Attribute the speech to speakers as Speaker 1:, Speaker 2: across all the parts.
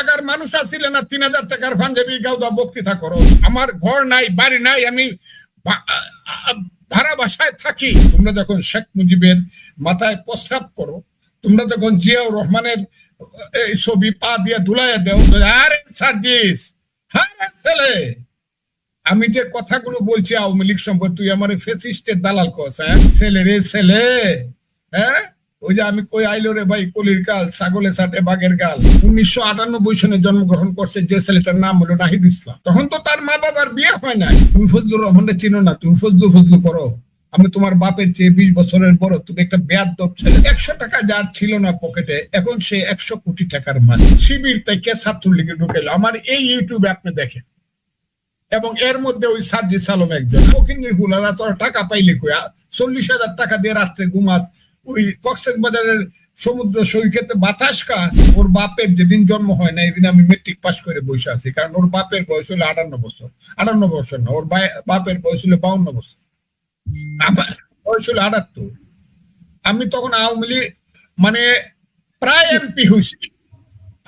Speaker 1: টাকার মানুষ আসছিলে না, তিন হাজার টাকার পাঞ্জাবি, গাউদা বক্তৃতা করো। আমার ঘর নাই, বাড়ি নাই, আমি ভাড়া বাসায় থাকি। তোমরা যখন শেখ মুজিবের মাথায় প্রস্তাব করো, তোমরা যখন জিয়াউর রহমানের এই ছবি পা দিয়ে ধুলাইয়া দেও আরে সার্জিস হ্যাঁ ছেলে, আমি যে কথাগুলো বলছি আওয়ামী লীগ সম্পর্কে, তুই আমার ফেসিস্টের দালাল কস হ্যাঁ? ছেলে রে, ছেলে হ্যাঁ? ওই যে আমি কই আইলো রে ভাই, কলির কাল ছাগলে সাটে বাঘের গাল। উনিশশো আটানব্বই সনে জন্মগ্রহণ করছে, যে ছেলেটার নাম হলো নাহিদ ইসলাম। তখন তো তার মা বাবার বিয়ে হয় নাই। তুমি ফজলুর রহমানকে চিনো না, তুমি ফজলু ফজলু করো। আমি তোমার বাপের চেয়ে বিশ বছরের বড়, তুমি একটা বেয়াদ ছেলে। একশো টাকা যার ছিল না পকেটে, এখন সে একশো কোটি টাকার মালিক। শিবির থেকে ছাত্রলীগে ঢুকেল আমার এই ইউটিউবে আপনি দেখেন। এবং এর মধ্যে ওই সার্জি সালম একজন। ফকিন্নির ফুলারা তোর টাকা পাইলে কয়া চল্লিশ হাজার টাকা দিয়ে রাত্রে ঘুমাস ওই কক্সেস বাজারের সমুদ্র সৈকতে বাতাস কাজ, ওর বাপের যেদিন জন্ম হয় না, এদিন আমি মেট্রিক পাস করে বসে আছি, কারণ ওর বাপের বয়স হলো আটান্ন বছর আটান্ন বছর না, ওর বাপের বয়স হলো বাউন্ন বছর বয়স হলো আটাত্তর। আমি তখন আওয়ামী লীগ মানে প্রায় এমপি হয়েছি,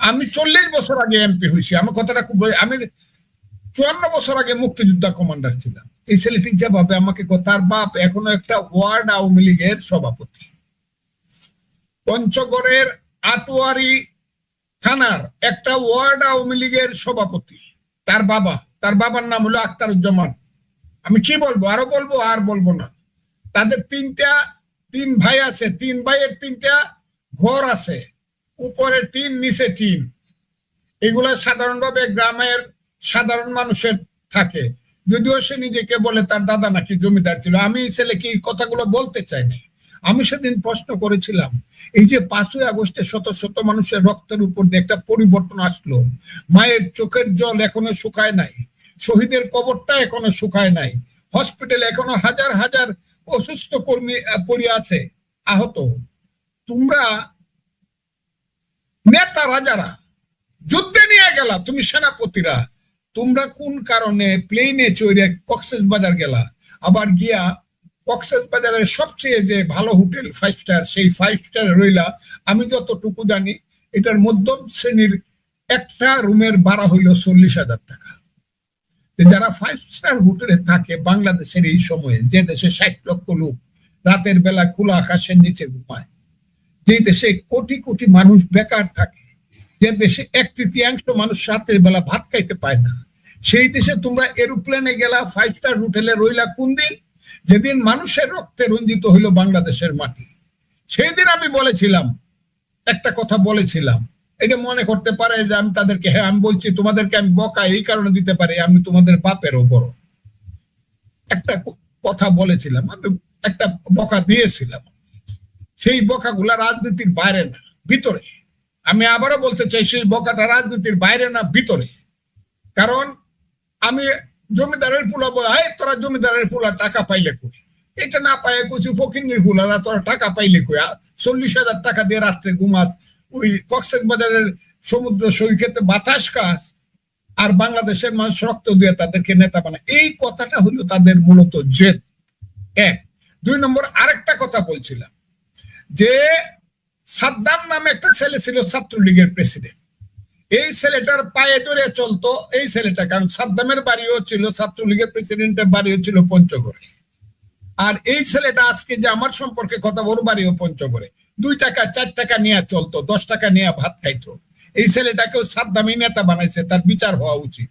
Speaker 1: আমি চল্লিশ বছর আগে এমপি হয়েছি, আমার কথাটা খুব আমি চুয়ান্ন বছর আগে মুক্তিযোদ্ধা কমান্ডার ছিলাম, এই ছেলেটি যেভাবে আমাকে তার বাপ এখনও একটা ওয়ার্ড আওয়ামী লীগের সভাপতি। পঞ্চগড়ের আটোয়ারি থানার একটা ওয়ার্ড আওয়ামী লীগের সভাপতি। তার বাবা, তার বাবার নাম হলো আক্তারুজ্জামান আমি কি বলব? আরও বলব, আর বলব না। তাদের তিনটা, তিন ভাই আছে, তিন ভাইয়ের তিনটা ঘর আছে। উপরে টিন, নিচে টিন। এগুলা সাধারণভাবে গ্রামের সাধারণ মানুষের থাকে। যদিও সে নিজেকে বলে তার দাদা নাকি জমিদার ছিল। আমি ছেলেকে এই কথাগুলো বলতে চাইনি আমি সেদিন প্রশ্ন করেছিলাম, এই যে পাঁচই আগস্টে শত শত মানুষের রক্তের উপর একটা পরিবর্তন আসলো, মায়ের চোখের জল এখনও শুকায় নাই, শহীদের কবরটা এখনও শুকায় নাই, হসপিটালে এখনও হাজার হাজার অসুস্থ কর্মী পড়ে আছে, আহত। তোমরা নেতারা যারা যুদ্ধে নিয়ে গেলা তুমি সেনাপতিরা, তোমরা কোন কারণে প্লেনে চড়ে কক্সেস বাজার গেলা? আবার গিয়া কক্সেস বাজারের সবচেয়ে যে ভালো হোটেল ফাইভ স্টার সেই ফাইভ স্টার রইলা, আমি যতটুকু জানি, এটার মধ্যম শ্রেণির একটা রুমের ভাড়া হইল চল্লিশ হাজার টাকা। যারা ফাইভ স্টার হোটেলে থাকে বাংলাদেশের এই সময়ে, যে দেশে ষাট লক্ষ লোক রাতের বেলা খোলা আকাশের নিচে ঘুমায় যে দেশে কোটি কোটি মানুষ বেকার থাকে, যে দেশে এক তৃতীয়াংশ মানুষ রাতের বেলা ভাত খাইতে পায় না, সেই দেশে তোমরা এরোপ্লেনে গেলা ফাইভ স্টার হোটেলে রইলা কোন দিন? যেদিন মানুষের রক্তে রঞ্জিত হইল বাংলাদেশের মাটি সেই দিন আমি বলেছিলাম, একটা কথা বলেছিলাম। এটা মনে করতে পারে যে আমি তাদেরকে হ্যাঁ আমি বলছি, তোমাদেরকে আমি বকা এই কারণে দিতে পারি, আমি তোমাদের বাপের ওপরও একটা কথা বলেছিলাম, আমি একটা বকা দিয়েছিলাম। সেই বকাগুলা রাজনীতির বাইরে না, ভিতরে। আমি আবারও বলতে চাই, সেই বকাটা রাজনীতির বাইরে না, ভিতরে। কারণ আমি জমিদারের ফুলা বলে এই তোরা জমিদারের ফুলা টাকা পাইলে কই? এটা না পাই কুচি ফকিন্নির ফুলারা তোরা টাকা পাইলে কই? চল্লিশ হাজার টাকা দিয়ে রাত্রে ঘুমাস। ওই কক্সেস বাজারের সমুদ্র সৈকতে বাতাস কাজ আর বাংলাদেশের মানুষ রক্ত দিয়ে তাদেরকে নেতা বানায়। এই কথাটা হলো তাদের মূলত জেদ। এক। দুই নম্বর, আরেকটা কথা বলছিলাম, যে সাদ্দাম নামে একটা ছেলে ছিল ছাত্রলীগের প্রেসিডেন্ট। এই ছেলেটার পায়ে ধরে চলতো, এই ছেলেটা। কারণ সাদ্দামের বাড়িও ছিল, ছাত্রলীগের প্রেসিডেন্টের বাড়িও ছিল পঞ্চগড়ে। আর এই ছেলেটা আজকে যে আমার সম্পর্কে কথা ওর বাড়িও পঞ্চগড়ে। দুই টাকা, চার টাকা নিয়ে চলতো, দশ টাকা নিয়ে ভাত খাইতো। এই ছেলেটাকেও সাদ্দামি নেতা বানাইছে, তার বিচার হওয়া উচিত।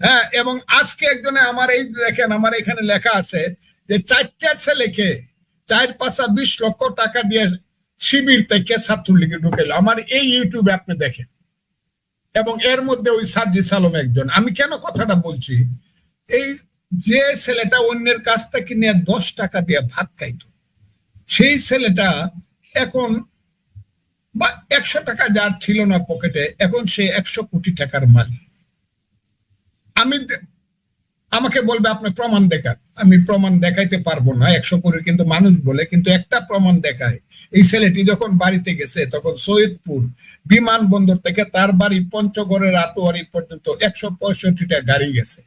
Speaker 1: হ্যাঁ এবং আজকে একজনে আমার এই দেখেন, আমার এখানে লেখা আছে যে চারটা ছেলেকে চার পাঁচা বিশ লক্ষ টাকা দিয়ে শিবির থেকে ছাত্রলীগে ঢুকেল আমার এই ইউটিউবে আপনি দেখেন। এবং এর মধ্যে ওই সার্জি সালম একজন। আমি কেন কথাটা বলছি? এই যে ছেলেটা অন্যের কাছ থেকে নিয়ে দশ টাকা দিয়ে ভাত খাইতো, সেই ছেলেটা এখন বা একশো টাকা যার ছিল না পকেটে, এখন সে একশো কোটি টাকার মালিক। আমি আমাকে বলবে, আপনি প্রমাণ দেখান। আমি প্রমাণ দেখাইতে পারব না, একশো কোটি কিন্তু মানুষ বলে, কিন্তু একটা প্রমাণ দেখায়। এই ছেলেটি যখন বাড়িতে গেছে, তখন সৈয়দপুর বিমানবন্দর থেকে তার বাড়ি পঞ্চগড়ের আটোয়ারি পর্যন্ত একশো পঁয়ষট্টিটা গাড়ি গেছে।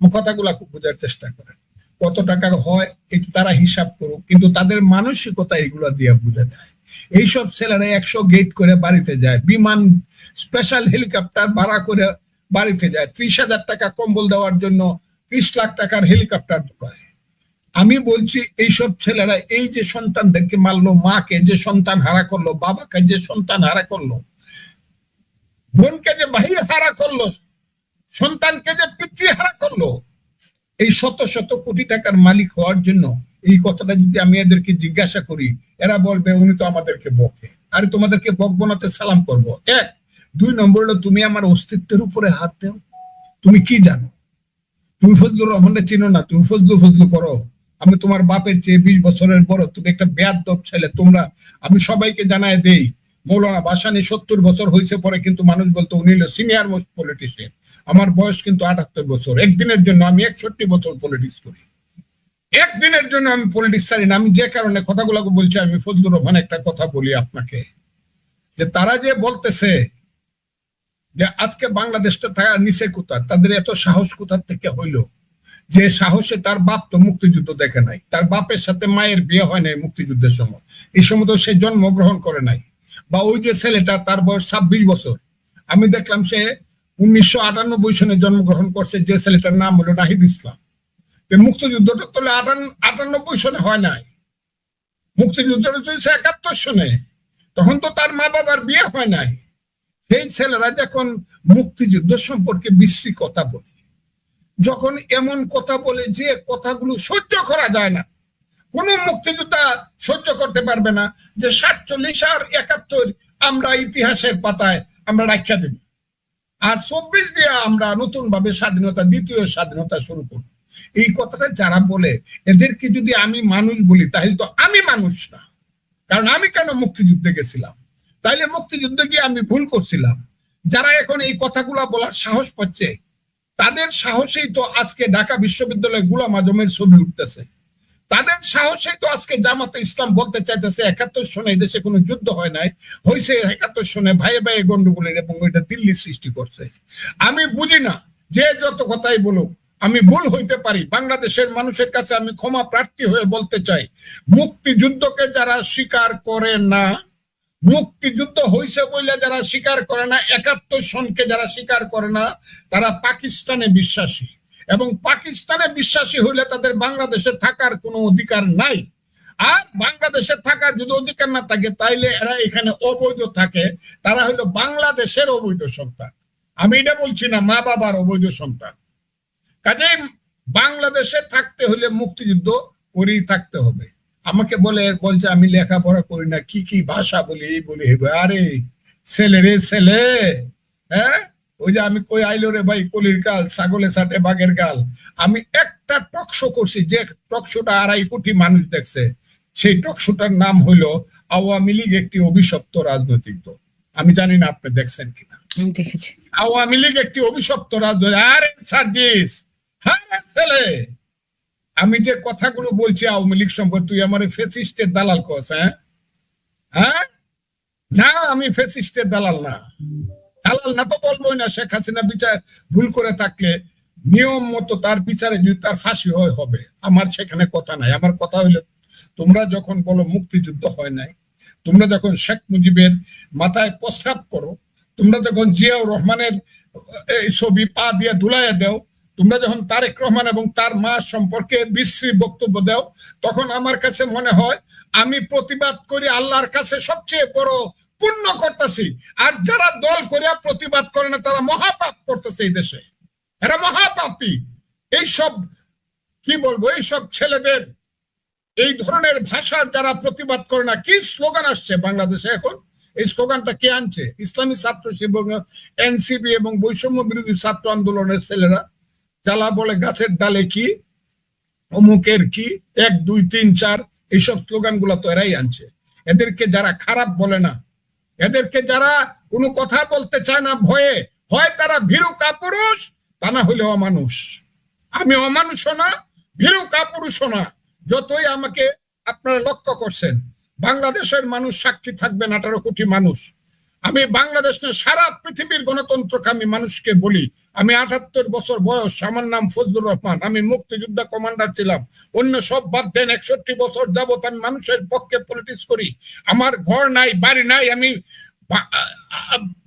Speaker 1: কথাগুলা খুব বোঝার চেষ্টা করেন। কত টাকা হয়, এটা তারা হিসাব করুক, কিন্তু তাদের মানসিকতা এগুলা দিয়ে বোঝা যায়। এইসব ছেলেরা একশো গেট করে বাড়িতে যায়, বিমান স্পেশাল হেলিকপ্টার ভাড়া করে বাড়িতে যায়। ত্রিশ হাজার টাকা কম্বল দেওয়ার জন্য ত্রিশ লাখ টাকার হেলিকপ্টার ঢোকায়। আমি বলছি, এইসব ছেলেরা এই যে সন্তানদেরকে মারলো, মাকে যে সন্তান হারা করল, বাবাকে যে সন্তান হারা করল, বোনকে যে ভাই হারা করল, সন্তানকে যে পিতৃ হারা করল, এই শত শত কোটি টাকার মালিক হওয়ার জন্য এই কথাটা যদি আমি এদেরকে জিজ্ঞাসা করি, এরা বলবে, উনি তো আমাদেরকে বকে। আরে তোমাদেরকে বকবো না সালাম করব। এক দুই নম্বর হলো, তুমি আমার অস্তিত্বের উপরে হাত দেও। তুমি কি জানো? তুমি ফজলুর রহমানকে চিনো না? তুমি ফজলু ফজলু করো। আমি তোমার বাপের চেয়ে বিশ বছরের বড়। তুমি একটা বেয়াদব ছেলে। তোমরা, আমি সবাইকে জানায় দেই, মৌলানা বাসানি সত্তর বছর হয়েছে পরে কিন্তু মানুষ বলতো, উনি হলো সিনিয়র মোস্ট পলিটিশিয়ান আমার বয়স কিন্তু আটাত্তর বছর। একদিনের জন্য আমি একষট্টি বছর পলিটিক্স করি। একদিনের জন্য আমি পলিটিক্স ছাড়ি না। আমি যে কারণে কথাগুলো বলছি, আমি ফজলুর রহমান একটা কথা বলি আপনাকে। যে তারা যে বলতেছে যে আজকে বাংলাদেশটা তারা নিচে কোথার তাদের এত সাহস কোথার থেকে হইল? যে সাহসে তার বাপ তো মুক্তিযুদ্ধ দেখে নাই। তার বাপের সাথে মায়ের বিয়ে হয় নাই মুক্তিযুদ্ধের সময়। এই সময় তো সে জন্মগ্রহণ করে নাই। বা ওই যে ছেলেটা, তার বয়স ছাব্বিশ বছর। আমি দেখলাম সে উনিশশো আটানব্বই সনে জন্মগ্রহণ করছে, যে ছেলেটার নাম হলো নাহিদ ইসলাম। মুক্তিযুদ্ধটা তো আটান- আটানব্বই সনে হয় নাই। মুক্তিযুদ্ধটা চলছে একাত্তর সনে। তখন তো তার মা বাবার বিয়ে হয় নাই। সেই ছেলেরা যখন মুক্তিযুদ্ধ সম্পর্কে বিশ্রী কথা বলে, যখন এমন কথা বলে যে কথাগুলো সহ্য করা যায় না, কোন মুক্তিযোদ্ধা সহ্য করতে পারবে না যে সাতচল্লিশ আর একাত্তর আমরা ইতিহাসের পাতায় আমরা রাখা দেব। আর চব্বিশ দিয়ে আমরা নতুন ভাবে স্বাধীনতা, দ্বিতীয় স্বাধীনতা শুরু করব। এই কথাটা যারা বলে, এদেরকে যদি আমি মানুষ বলি, তাহলে তো আমি মানুষ না। কারণ আমি কেন মুক্তিযুদ্ধে গেছিলাম? তাইলে মুক্তিযুদ্ধে গিয়ে আমি ভুল করছিলাম। যারা এখন এই কথাগুলা বলার সাহস পাচ্ছে, তাদের সাহসেই তো আজকে ঢাকা বিশ্ববিদ্যালয়ে গুলাম আজমের ছবি উঠতেছে। তাদের সাহসেই তো আজকে জামাতে ইসলাম বলতে চাইতেছে, একাত্তর সনে দেশে কোনো যুদ্ধ হয় নাই হয়েছে একাত্তর সনে ভাইয়ে ভাইয়ে গন্ডগোলের এবং ওইটা দিল্লি সৃষ্টি করছে। আমি বুঝি না, যে যত কথাই বলুক, আমি ভুল হইতে পারি। বাংলাদেশের মানুষের কাছে আমি ক্ষমা প্রার্থী হয়ে বলতে চাই, মুক্তিযুদ্ধকে যারা স্বীকার করে না মুক্তিযুদ্ধ হয়েছে বলে যারা স্বীকার করে না, একাত্তর সনকে যারা স্বীকার করে না, তারা পাকিস্তানে বিশ্বাসী। এবং পাকিস্তানে বিশ্বাসী হইলে তাদের বাংলাদেশে থাকার কোনো অধিকার নাই। আর বাংলাদেশে থাকার যদি অধিকার না থাকে, তাইলে এরা এখানে অবৈধ থাকে। তারা হলো বাংলাদেশের অবৈধ সন্তান। আমি এটা বলছি না, মা বাবার অবৈধ সন্তান। কাজেই বাংলাদেশে থাকতে হলে মুক্তিযুদ্ধ করেই থাকতে হবে। আমাকে বলে বলছে আমি লেখাপড়া করি না কি কি ভাষা বলি বলি আরে ছেলে রে ছেলে হ্যাঁ? ওই যে আমি কই আইলো রে ভাই কলির গাল ছাগলে সাটে বাঘের গাল। আমি একটা টকশো করছি যে টকশোটা আড়াই কোটি মানুষ দেখছে। সেই টকশোটার নাম হইল আওয়ামী লীগ একটি অভিশপ্ত রাজনৈতিক দল। আমি জানি না আপনি দেখছেন কিনা।
Speaker 2: দেখেছি।
Speaker 1: আওয়ামী লীগ একটি অভিশপ্ত রাজনৈতিক আরে সার্জিস হ্যাঁ ছেলে। আমি যে কথাগুলো বলছি আওয়ামী লীগ সম্পর্কে, তুই আমার ফেসিস্টের দালাল কস হ্যাঁ? হ্যাঁ? না, আমি ফেসিস্টের দালাল না। দালাল না তো বলবোই না, শেখ হাসিনা বিচার, ভুল করে থাকলে নিয়ম মতো তার বিচারে যদি তার ফাঁসি হয়, হবে। আমার সেখানে কথা নাই। আমার কথা হইল, তোমরা যখন বলো মুক্তিযুদ্ধ হয় নাই, তোমরা যখন শেখ মুজিবের মাথায় প্রস্রাব করো, তোমরা যখন জিয়াউর রহমানের এই ছবি পা দিয়ে ধুলাইয়া দাও তোমরা যখন তারেক রহমান এবং তার মা সম্পর্কে বিশ্রী বক্তব্য দাও, তখন আমার কাছে মনে হয় আমি প্রতিবাদ করি আল্লাহর কাছে সবচেয়ে বড় পুণ্য করতেছি আর যারা দল করিয়া প্রতিবাদ করে না, তারা মহাপাপ করতেছে এই দেশে। এরা মহাপাপী। এইসব, কি বলব, এইসব ছেলেদের, এই ধরনের ভাষার যারা প্রতিবাদ করে না, কি স্লোগান আসছে বাংলাদেশে এখন? এই স্লোগানটা কে আনছে? ইসলামী ছাত্র শিবির এনসিবি এবং বৈষম্য বিরোধী ছাত্র আন্দোলনের ছেলেরা। যারা বলে গাছের ডালে কি, অমুকের কি, এক, দুই, তিন, চার, এইসব স্লোগানগুলা তো এরাই আনছে। এদেরকে যারা খারাপ বলে না, এদেরকে যারা কোনো কথা বলতে চায় না, ভয়ে, হয় তারা ভীরু কাপুরুষ, তা না হলে অমানুষ। আমি অমানুষ না, ভীরু কাপুরুষ না। যতই আমাকে আপনারা লক্ষ্য করছেন, বাংলাদেশের মানুষ সাক্ষী থাকবেন আঠারো কোটি মানুষ। আমি বাংলাদেশ না, সারা পৃথিবীর গণতন্ত্রকে আমি মানুষকে বলি আমি আটাত্তর বছর বয়স, আমার নাম ফজলুর রহমান। আমি মুক্তিযোদ্ধা কমান্ডার ছিলাম। অন্য সব বাদ দেন একষট্টি বছর যাবত আমি মানুষের পক্ষে পলিটিক্স করি। আমার ঘর নাই, বাড়ি নাই, আমি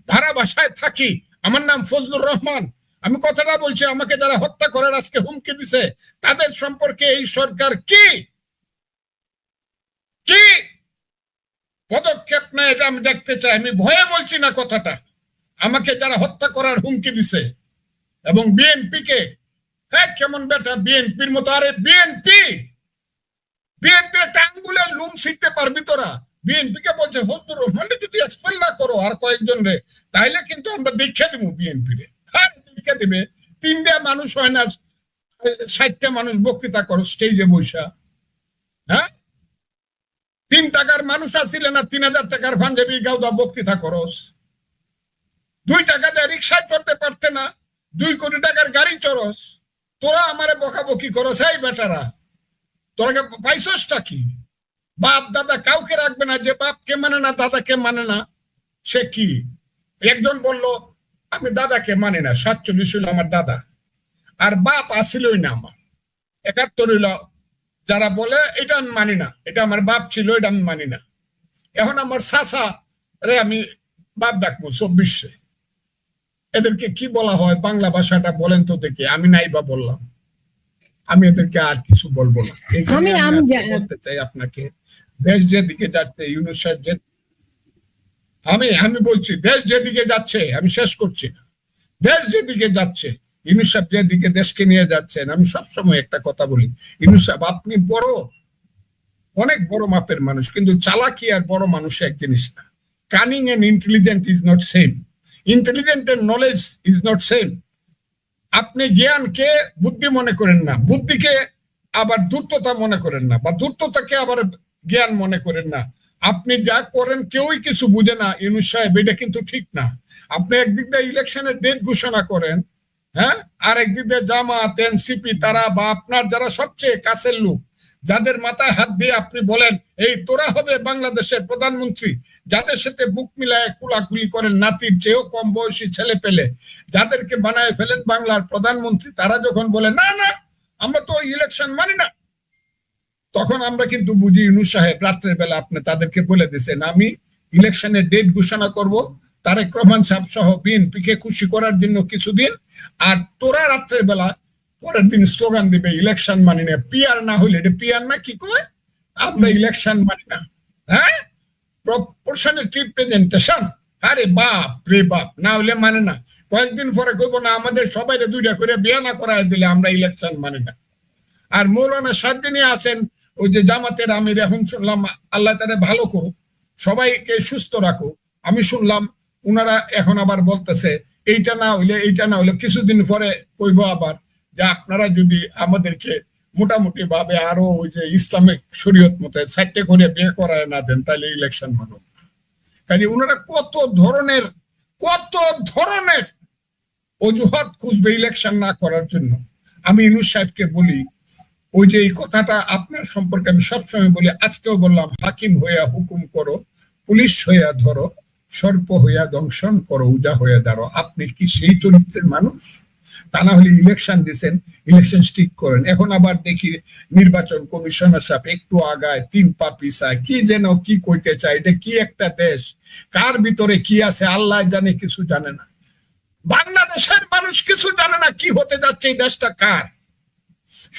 Speaker 1: ভাড়া বাসায় থাকি। আমার নাম ফজলুর রহমান। আমি কথাটা বলছি, আমাকে যারা হত্যা করার আজকে হুমকি দিছে, তাদের সম্পর্কে এই সরকার কি? কি? পদক্ষেপ নেয় এটা আমি দেখতে চাই। আমি ভয়ে বলছি না কথাটা। আমাকে যারা হত্যা করার হুমকি দিছে এবং বিএনপি কে হ্যাঁ কেমন বেটা বিএনপির মতো? আরে বিএনপি! বিএনপি একটা আঙ্গুলে লুম শিখতে পারবি তোরা। বিএনপি কে বলছে ফজলুর রহমানকে যদি এক্সপেল না করো আর কয়েকজন রে, তাইলে কিন্তু আমরা দীক্ষা দিব বিএনপি রে। হ্যাঁ দীক্ষা দিবে। তিনটা মানুষ হয় না, ষাটটা মানুষ বক্তৃতা করো স্টেজে বৈশা হ্যাঁ? তিন টাকার মানুষ আসছিলে না, তিন হাজার টাকার পাঞ্জাবি গাউদা বক্তৃতা করস। দুই টাকা দিয়ে রিক্সায় চড়তে পারতে না। দুই কোটি টাকার গাড়ি চরস। তোরা আমারে বকাবকি করস, এই বেটারা। তোরা কে পাইছসটা কি? বাপ দাদা কাউকে রাখবে না, যে বাপকে মানে না, দাদাকে মানে না, সে কি? একজন বলল, আমি দাদাকে মানে না, সাতচল্লিশ হইল আমার দাদা। আর বাপ আসিলই না আমার। একাত্তর হইল। যারা বলে, এটা আমি মানি না, এটা আমার বাপ ছিল, এটা আমি মানি না। এখন আমার সাসা রে আমি বাপ ডাকবো চব্বিশে। এদেরকে কি বলা হয়? বাংলা ভাষাটা বলেন তো দেখি। আমি নাই বা বললাম। আমি এদেরকে আর কিছু বলব না।
Speaker 2: আমি-
Speaker 1: বলতে চাই আপনাকে দেশ যেদিকে যাচ্ছে ইউনুস যে আমি আমি বলছি দেশ যেদিকে যাচ্ছে আমি শেষ করছি না। দেশ যেদিকে যাচ্ছে ইউনুস সাহেব যেদিকে দেশকে নিয়ে যাচ্ছেন আমি সবসময় একটা কথা বলি। ইউনুস আপনি বড় অনেক বড় মাপের মানুষ কিন্তু চালাকি আর বড় মানুষ এক জিনিস না। Cunning and intelligent is not same intelligent and knowledge is not same আপনি জ্ঞানকে বুদ্ধি মনে করেন না, বুদ্ধিকে আবার দূর্ততা মনে করেন না, বা দূর্ততাকে আবার জ্ঞান মনে করেন না। আপনি যা করেন কেউই কিছু বুঝে না, ইউনুস সাহেব, এটা কিন্তু ঠিক না। আপনি একদিক দিয়ে ইলেকশনের ডেট ঘোষণা করেন হ্যাঁ? আর একদিক দিয়ে জামাত এনসিপি তারা বা আপনার যারা সবচেয়ে কাছের লোক, যাদের মাথায় হাত দিয়ে আপনি বলেন, এই তোরা হবে বাংলাদেশের প্রধানমন্ত্রী যাদের সাথে বুক মিলায় কুলাকুলি করেন, নাতির চেয়েও কম বয়সী ছেলে পেলে, যাদেরকে বানায় ফেলেন বাংলার প্রধানমন্ত্রী, তারা যখন বলে, না না, আমরা তো ইলেকশন মানি না, তখন আমরা কিন্তু বুঝি ইনু সাহেব রাত্রের বেলা আপনি তাদেরকে বলে দিয়েছেন আমি ইলেকশনের ডেট ঘোষণা করব, তারেক রহমান সাহেব সহ বিএনপি কে খুশি করার জন্য কিছুদিন, আর তোরা রাত্রের বেলা পরের দিন স্লোগান দিবে ইলেকশন মানি না। পিয়ার না হইলে এটা পিয়ার না কি কয়? আমরা ইলেকশন মানি না। হ্যাঁ? প্রপোর্শনালিটি প্রেজেন্টেশন আরে বাপ রে বাপ, না হলে মানে না। কয়েকদিন পরে কইব না, আমাদের সবাই দুইটা করে বিয়া না করায় দিলে আমরা ইলেকশন মানে না। আর মৌলানা সাত সাতদিনই আছেন, ওই যে জামাতের আমির, এখন শুনলাম আল্লাহ তারা ভালো করুক, সবাইকে সুস্থ রাখুক। আমি শুনলাম উনারা এখন আবার বলতেছে, এইটা না হইলে, এইটা না হইলে কিছুদিন পরে কইব আবার যে আপনারা যদি আমাদেরকে মোটামুটি ভাবে আরও ওই যে ইসলামিক শরীয়ত মতে চারটে করে বিয়ে করায় না দেন, তাহলে ইলেকশন মানুষ কাজে ওনারা কত ধরনের কত ধরনের অজুহাত খুঁজবে ইলেকশন না করার জন্য? আমি ইনুস সাহেবকে বলি, ওই যে এই কথাটা আপনার সম্পর্কে আমি সবসময় বলি, আজকেও বললাম, হাকিম হইয়া হুকুম করো, পুলিশ হইয়া ধরো, সর্প হইয়া দংশন করো, উজা হইয়া দাঁড়ো আপনি কি সেই চরিত্রের মানুষ? তা না হলে ইলেকশন দিছেন ইলেকশন স্টিক করেন। এখন আবার দেখি নির্বাচন কমিশনার সাহেব একটু আগায়, তিন পা পিছায়, কি যেন কি কইতে চায়, এটা কি একটা দেশ? কার ভিতরে কি আছে, আল্লাহ জানে, কিছু জানে না। বাংলাদেশের মানুষ কিছু জানে না, কি হতে যাচ্ছে, এই দেশটা কার?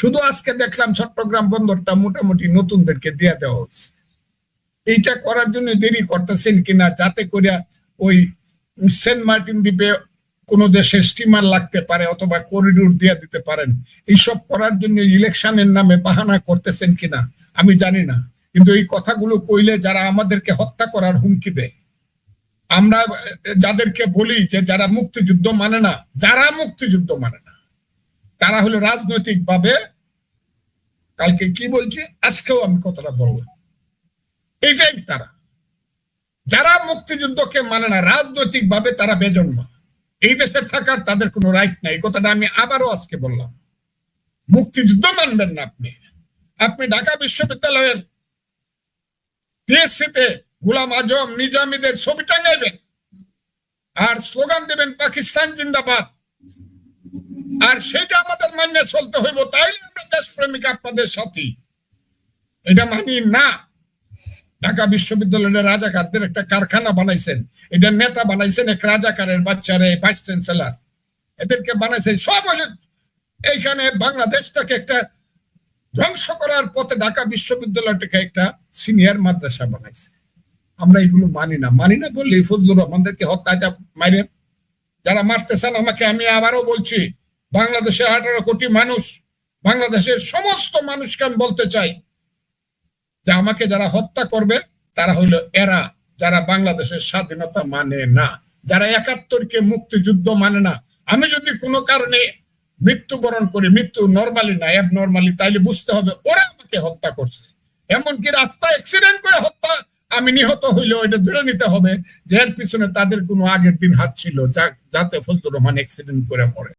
Speaker 1: শুধু আজকে দেখলাম চট্টগ্রাম বন্দরটা মোটামুটি নতুনদেরকে দিয়ে দেওয়া হচ্ছে। এইটা করার জন্য দেরি করতেছেন কিনা, যাতে করে ওই সেন্ট মার্টিন দ্বীপে কোনো দেশের স্টিমার লাগতে পারে অথবা করিডোর দিয়ে দিতে পারেন। এইসব করার জন্য ইলেকশনের নামে বাহানা করতেছেন কিনা, আমি জানি না। কিন্তু এই কথাগুলো কইলে যারা আমাদেরকে হত্যা করার হুমকি দেয়, আমরা যাদেরকে বলি যে যারা মুক্তিযুদ্ধ মানে না, যারা মুক্তিযুদ্ধ মানে না, তারা হলো রাজনৈতিক ভাবে কালকে কি বলছে? আজকেও আমি কথাটা বললাম। এইটাই তারা। যারা মুক্তিযুদ্ধকে মানে না রাজনৈতিক ভাবে তারা বেজন্মা। এই দেশে থাকার তাদের কোনো রাইট নাই। কথাটা আমি আবারও আজকে বললাম। মুক্তিযুদ্ধ মানবেন না আপনি। আপনি ঢাকা বিশ্ববিদ্যালয়ের পিএসসিতে গুলাম আজম নিজামীদের ছবি টাঙাইবেন, আর স্লোগান দেবেন, পাকিস্তান জিন্দাবাদ। আর সেটা আমাদের মান্য চলতে হইব, তাইলে আমরা দেশপ্রেমিক আপনাদের সাথী। এটা মানি না। ঢাকা বিশ্ববিদ্যালয়ের রাজাকারদের একটা কারখানা বানাইছেন। এটা নেতা বানাইছেন এক রাজাকারের বাচ্চারে ভাইস চ্যান্সেলার এদেরকে বানাইছেন। সব এইখানে বাংলাদেশটাকে একটা ধ্বংস করার পথে ঢাকা বিশ্ববিদ্যালয়টাকে একটা সিনিয়র মাদ্রাসা বানাইছে। আমরা এগুলো মানি না। মানি না বললে ফজলুর রহমানদেরকে হত্যা যা মাইরেন যারা মারতেছেন আমাকে, আমি আবারও বলছি, বাংলাদেশের আঠারো কোটি মানুষ, বাংলাদেশের সমস্ত মানুষকে আমি বলতে চাই যে আমাকে যারা হত্যা করবে, তারা হইল এরা যারা বাংলাদেশের স্বাধীনতা মানে না। যারা একাত্তরকে মুক্তিযুদ্ধ মানে না। আমি যদি কোনো কারণে মৃত্যুবরণ করি, মৃত্যু নর্মালি না অ্যাব নর্মালি তাইলে বুঝতে হবে ওরা আমাকে হত্যা করছে। এমনকি রাস্তায় অ্যাক্সিডেন্ট করে হত্যা আমি নিহত হইলে ওইটা ধরে নিতে হবে যে এর পিছনে তাদের কোনো আগের দিন হাত ছিল যাতে ফজলুর রহমান অ্যাক্সিডেন্ট করে মরে।